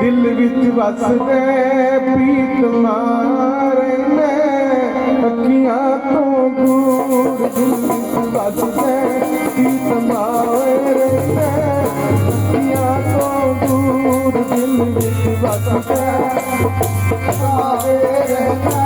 ਦਿਲ ਵਿੱਚ ਵਸਦੇ ਪ੍ਰੀਤ ਮਾਰੇ ਨੇ ਅੱਖੀਆਂ ਤੋਂ ਦੂਰ ਦਿਲ ਵਿੱਚ ਵਸਦੇ ਪ੍ਰੀਤ ਮਾਰੇ ਨੇ ਅੱਖੀਆਂ ਤੋਂ ਦੂਰ ਦਿਲ ਵਿੱਚ ਵਸਦੇ, ਆਵੇ ਰਹਿਣਾ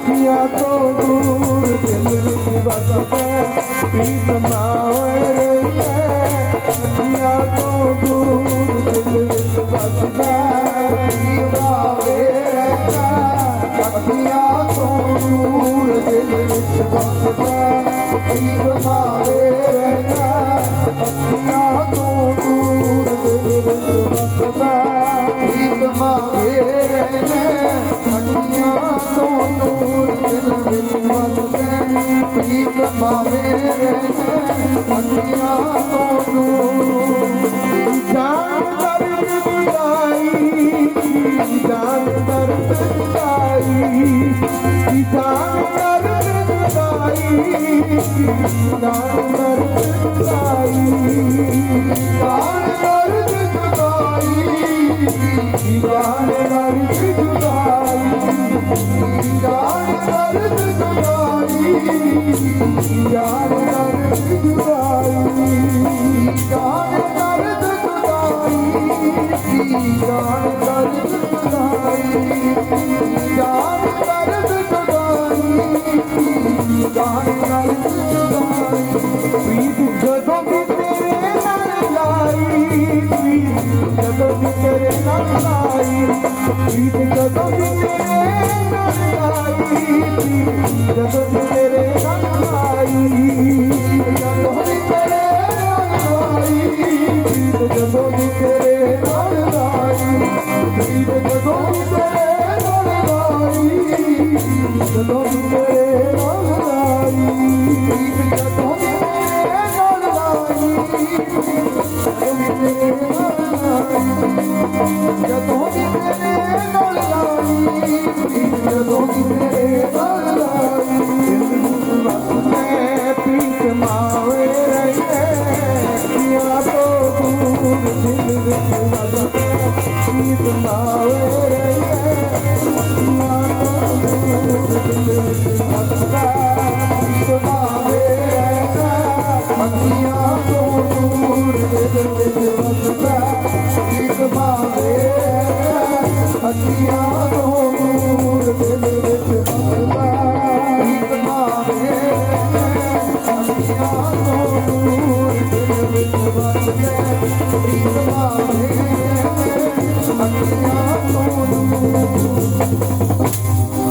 ਅੱਖੀਆਂ ਤੋਂ ਦੂਰ ਦਿਲ ਵਿੱਚ ਵਸਦੇ ਪ੍ਰੀਤ ਮਾਰੇ ਨੇ ਅੱਖੀਆਂ ਤੋਂ ਦੂਰ ਦਿਲ ਵਿੱਚ ਵਸਦਾ ਜੀਵਾਵੇ ਰਹਿਣਾ ਅੱਖੀਆਂ ਤੋਂ ਦੂਰ ਦਿਲ ਵਿੱਚ ਵਸਦਾ ਜੀਵਾਵੇ ਜਾਨ ਦਰਦ ਜੁਦਾਈ ਜਾਨ ਜਦੋਂ जान पुली जगाई पे लखारी Oh, ਦਿਲ ਵਿੱਚ ਵਸਦੇ ਪ੍ਰੀਤ ਮਾਵੇ ਰਹੇ ਪਿਆ ਦਿਲ ਵਿੱਚ ਵਸਦਾ ਪ੍ਰੀਤ ਮਾਵੇ ਰਹਿਣਾ ਅੱਖੀਆਂ ਤੋਂ ਦੂਰ ਦਿਲ ਵਿੱਚ ਵਸਦਾ ਪ੍ਰੀਤ ਮਾਵੇ ਰਹਿਣਾ ਤੋਂ ਦੂਰ ਦਿਲ ਵਿੱਚ ਵਸਦਾ ਪ੍ਰੀਤ ਮਾਵੇ ਰਹਿਣਾ Thank you.